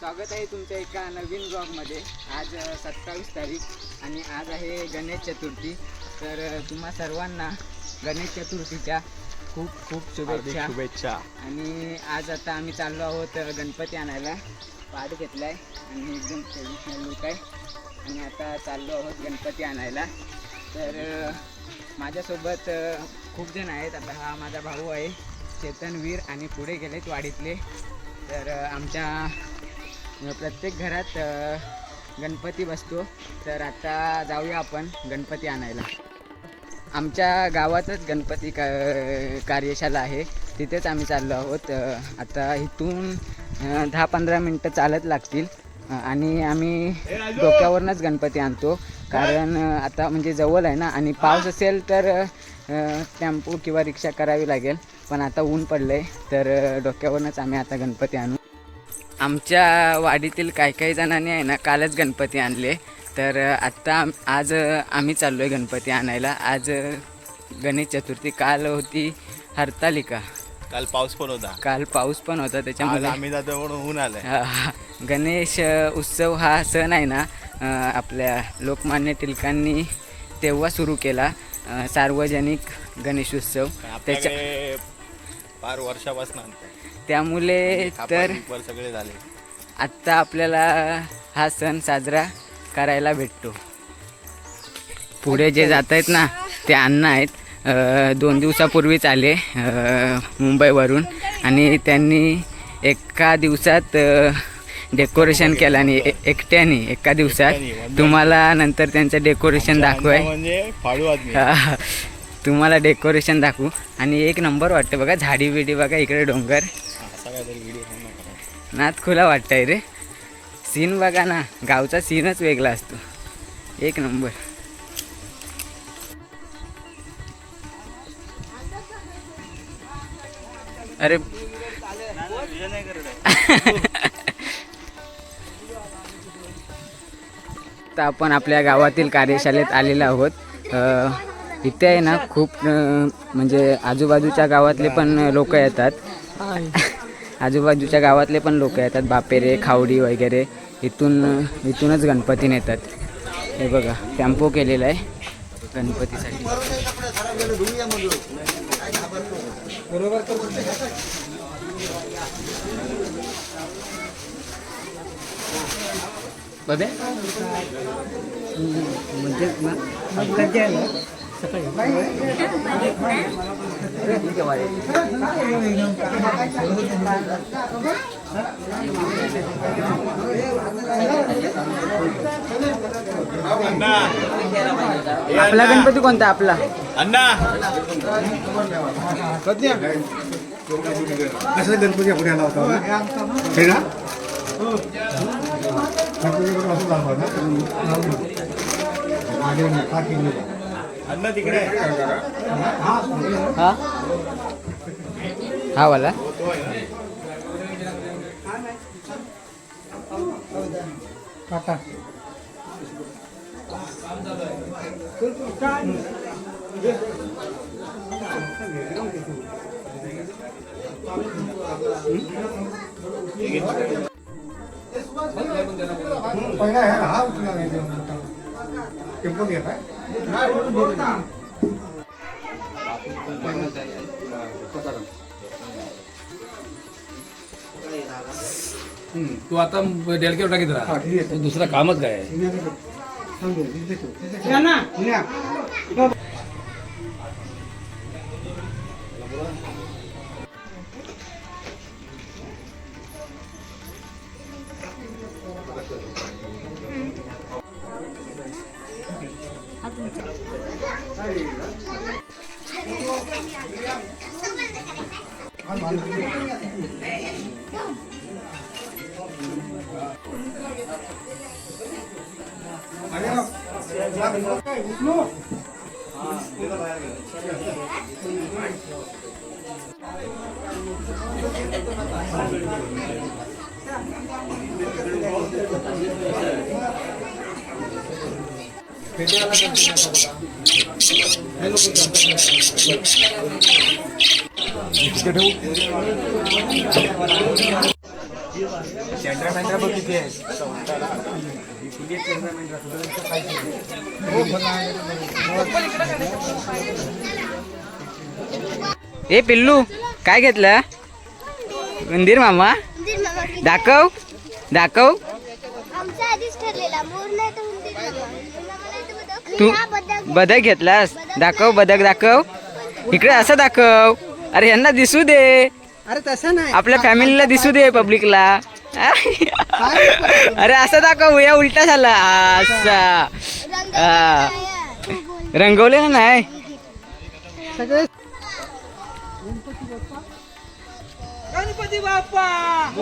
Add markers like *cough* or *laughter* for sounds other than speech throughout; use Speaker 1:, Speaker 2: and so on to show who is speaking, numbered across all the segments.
Speaker 1: स्वागत आहे तुमच्या एका नवीन ब्लॉगमध्ये आज सत्तावीस तारीख आणि आज आहे गणेश चतुर्थी. तर तुम्हा सर्वांना गणेश चतुर्थीच्या खूप खूप शुभेच्छा.
Speaker 2: शुभेच्छा.
Speaker 1: आणि आज आता आम्ही चाललो आहोत गणपती आणायला. पाठ घेतलाय आणि एकदम ट्रेडिशनल लुक आहे. आणि आता चाललो आहोत गणपती आणायला. तर माझ्यासोबत खूप जण आहेत. आता हा माझा भाऊ आहे चेतन वीर आणि पुढे गेलेत वाडीतले. तर आमच्या म्हणजे प्रत्येक घरात गणपती बसतो. तर आता जाऊया आपण गणपती आणायला. आमच्या गावातच गणपती का कार्यशाला आहे. तिथेच आम्ही चाललो आहोत. आता इथून दहा पंधरा मिनटं चालत लागतील. आणि आम्ही डोक्यावरूनच गणपती आणतो. कारण आता म्हणजे जवळ आहे ना. आणि पाऊस असेल तर टेम्पो किंवा रिक्षा करावी लागेल. पण आता ऊन पडलं आहे तर डोक्यावरूनच आम्ही आता गणपती आणू. आमच्या वाडीतील काही काही जणांनी आहे ना कालच गणपती आणले. तर आत्ता आज आम्ही चाललो आहे गणपती आणायला. आज गणेश चतुर्थी काल होती हरतालिका.
Speaker 2: काल पाऊस पण होता.
Speaker 1: काल पाऊस पण होता
Speaker 2: आज
Speaker 1: त्याच्यामुळे
Speaker 2: आम्ही जातो म्हणून ऊन आलंय.
Speaker 1: हा, गणेश उत्सव हा सण आहे ना आपल्या लोकमान्य टिळकांनी तेव्हा सुरू केला सार्वजनिक गणेश उत्सव.
Speaker 2: पण
Speaker 1: त्याच्या
Speaker 2: फार वर्षापासून
Speaker 1: त्यामुळे तर
Speaker 2: सगळे झाले.
Speaker 1: आत्ता आपल्याला हा सण साजरा करायला भेटतो. पुढे जे जात आहेत ना ते अण्णा आहेत. दोन दिवसापूर्वीच आले मुंबईवरून. आणि त्यांनी एका दिवसात डेकोरेशन केलं आणि एकट्याने एका दिवसात. तुम्हाला नंतर त्यांचं डेकोरेशन दाखवाय. तुम्हाला डेकोरेशन दाखवू. आणि एक नंबर वाटतं बघा झाडी बिडी बघा इकडे डोंगर. नात खुला वाटतंय रे. सीन बघा ना गावचा सीनच वेगळा असतो. एक नंबर अरे. *laughs* तर आपण आपल्या गावातील कार्यशाळेत आलेलो आहोत. इथे आहे ना खूप म्हणजे आजूबाजूच्या गावातले पण लोक येतात. *laughs* आजूबाजूच्या गावातले पण लोक येतात बापेरे खावडी वगैरे. इथून इथूनच गणपती नेतात हे बघा टेम्पो केलेला आहे गणपतीसाठी. बघे. म्हणजे ना? आपला गणपती कोणता आपला?
Speaker 2: अण्णा.
Speaker 3: कसं गणपती पुढे आला होता? ना? हे ना? गणपती असं झाला होता ना? मागे मोठा केलेला.
Speaker 2: अण्णा तिकडे
Speaker 1: हा हा वाला
Speaker 3: काका पहिला आहे हा उचलला नाही तो मोठा. टेम्पो घेत आहे
Speaker 4: हम्म, तू आता डेलकेवर टाकीत
Speaker 3: हा,
Speaker 4: राहा
Speaker 3: ठीक आहे.
Speaker 4: तू दुसरा कामच काय आहे?
Speaker 3: పెట్టాలంటే तिथे ठेव, तिथे ठेव. न्या.
Speaker 2: सेंटर
Speaker 1: ए पिल्लू काय घेतलं मंदिर मामा दाखव दाखव तू
Speaker 5: हा, बदक.
Speaker 1: घेतलास. दाखव बदक दाखव. इकडे असं दाखव. अरे यांना दिसू दे.
Speaker 6: अरे तसं नाही.
Speaker 1: आपल्या फॅमिलीला दिसू दे पब्लिकला. अरे असं दाखव. या उलटा झाला. असा.
Speaker 5: रंग
Speaker 1: हा.
Speaker 5: तू बोल.
Speaker 1: रंगवलेलं नाही.
Speaker 6: सगळे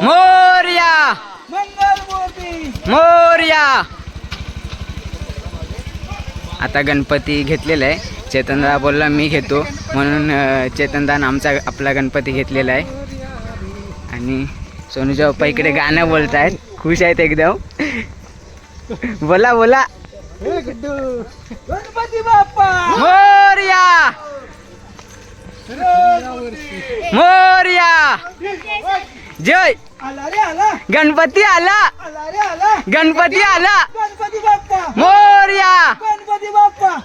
Speaker 1: मोर्या. मोर्या. आता गणपती घेतलेला आहे. चेतनदा बोलला मी घेतो. म्हणून चेतनदान आमचा आपला गणपती घेतलेला आहे. आणि सोनूच्या पप्पा इकडे गाणं बोलतायत. खुश आहेत एकदम. बोला बोला. मोर्या! मोर्या! जय. गणपती आला. गणपती आला. मोर्या.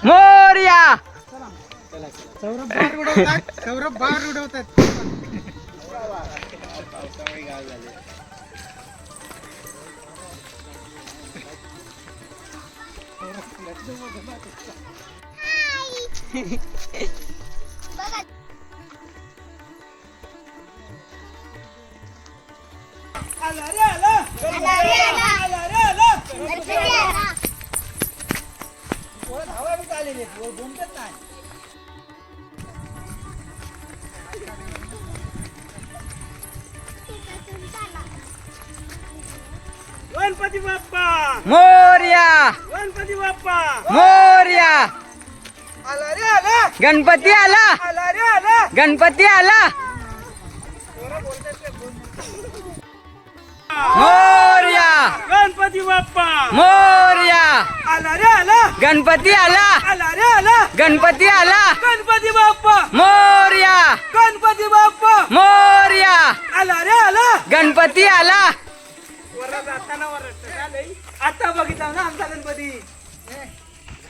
Speaker 1: मोर्या.
Speaker 6: सौरभ बार उडवतात सौरभ बार उडवतात.
Speaker 5: बघा. *laughs* गणपती
Speaker 6: बाप्पा.
Speaker 1: मोर्या.
Speaker 6: गणपती बाप्पा.
Speaker 1: मोर्या.
Speaker 6: आला रे आला.
Speaker 1: गणपती आला.
Speaker 6: आला रे आला.
Speaker 1: गणपती आला. मोर्या!
Speaker 6: गणपती बाप्पा!
Speaker 1: मोर्या!
Speaker 6: आला रे आला!
Speaker 1: गणपती आला!
Speaker 6: आला रे आला!
Speaker 1: गणपती आला!
Speaker 6: गणपती बाप्पा!
Speaker 1: मोर्या!
Speaker 6: गणपती बाप्पा!
Speaker 1: मोर्या!
Speaker 6: आला रे आला!
Speaker 1: गणपती आला!
Speaker 6: वरला जाताना? आता बघितला ना आमचा गणपती? हे,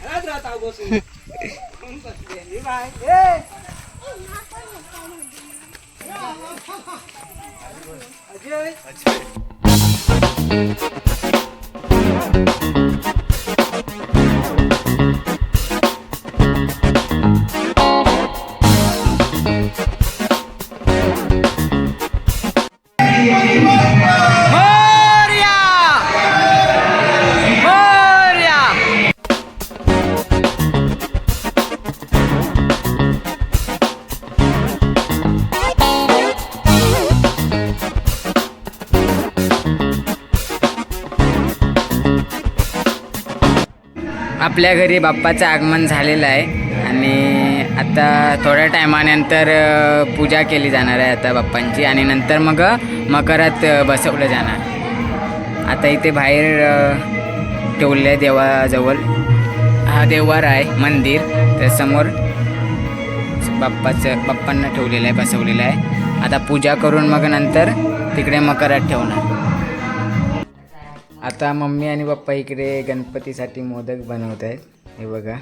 Speaker 6: घरात राहता बसून बाय. हे. अजय!
Speaker 1: Thank you. आपल्या घरी बाप्पाचं आगमन झालेलं आहे. आणि आता थोड्या टायमानंतर पूजा केली जाणार आहे आता बाप्पांची. आणि नंतर मग मकरात बसवलं जाणार. आता इथे बाहेर ठेवलं आहे देवाजवळ. हा देवार आहे मंदिर. त्यासमोर बाप्पाचं बाप्पांना ठेवलेलं आहे बसवलेलं आहे. आता पूजा करून मग नंतर तिकडे मकरात ठेवणार. आता मम्मी आणि पप्पा इकडे गणपतीसाठी मोदक बनवत आहेत. हे बघा.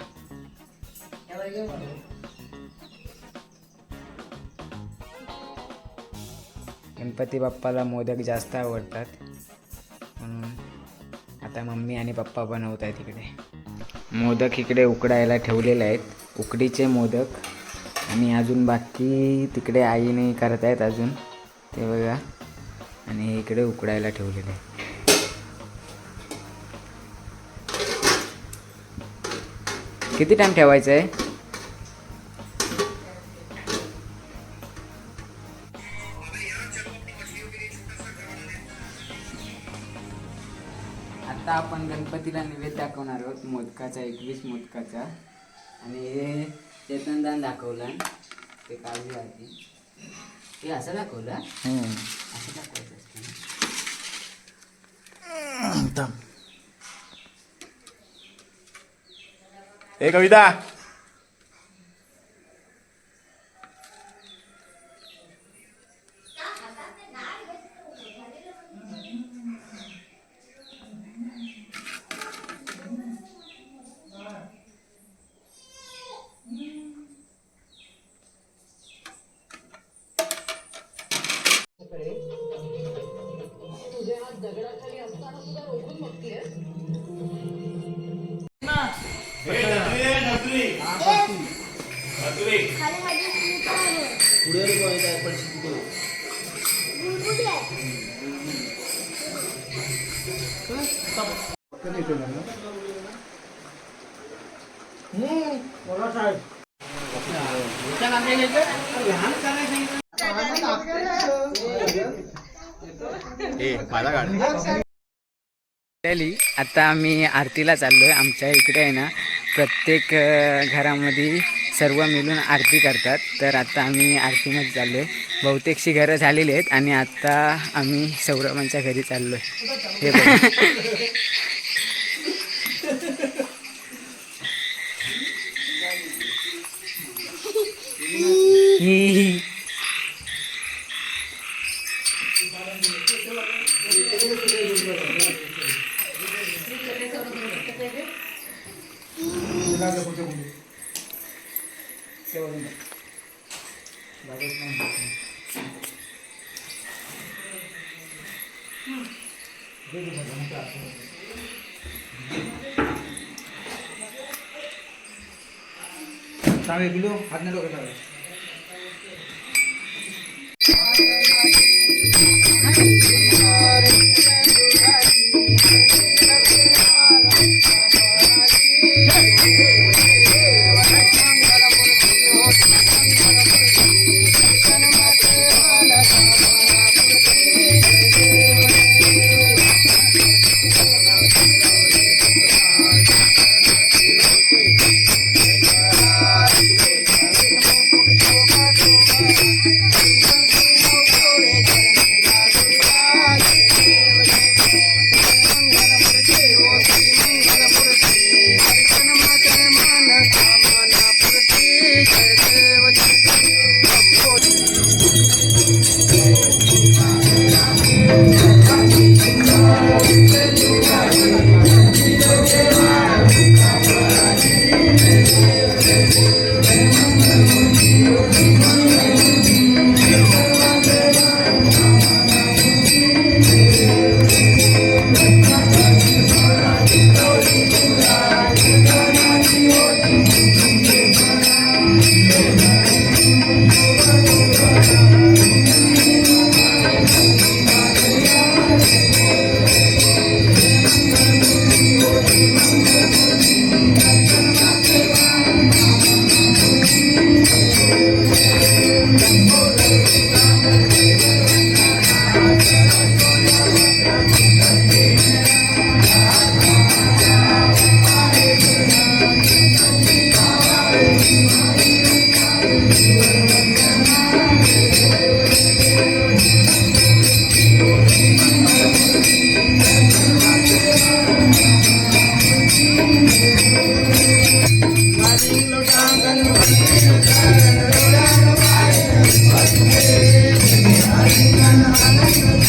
Speaker 1: गणपती बाप्पाला मोदक जास्त आवडतात. म्हणून आता मम्मी आणि पप्पा बनवत आहेत इकडे. मोदक इकडे उकडायला ठेवलेले आहेत. उकडीचे मोदक. आणि अजून बाकी तिकडे आईने करत आहेत अजून. ते बघा. आणि इकडे उकडायला ठेवलेले आहे किती टाइम ठेवायचं आहे आता आपण गणपतीला निवेद दाखवणार आहोत. मोदकाचा एकवीस मोदकाचा. आणि हे चेतनदान दाखवला. ते काळजी आधी हे असं दाखवलं? असं दाखवायचं असतं
Speaker 2: ए कविता
Speaker 1: आता आम्ही आरतीला चाललो आहे आमच्या इकडे आहे ना प्रत्येक घरामध्ये सर्व मिळून आरती करतात. तर आता आम्ही आरतीमध्ये चाललो आहे बहुतेकशी घरं झालेली आहेत आणि आता आम्ही सौरभांच्या घरी चाललो आहे हे बघा. ही.
Speaker 6: चावे किलो हात नाही Thank you. गणपती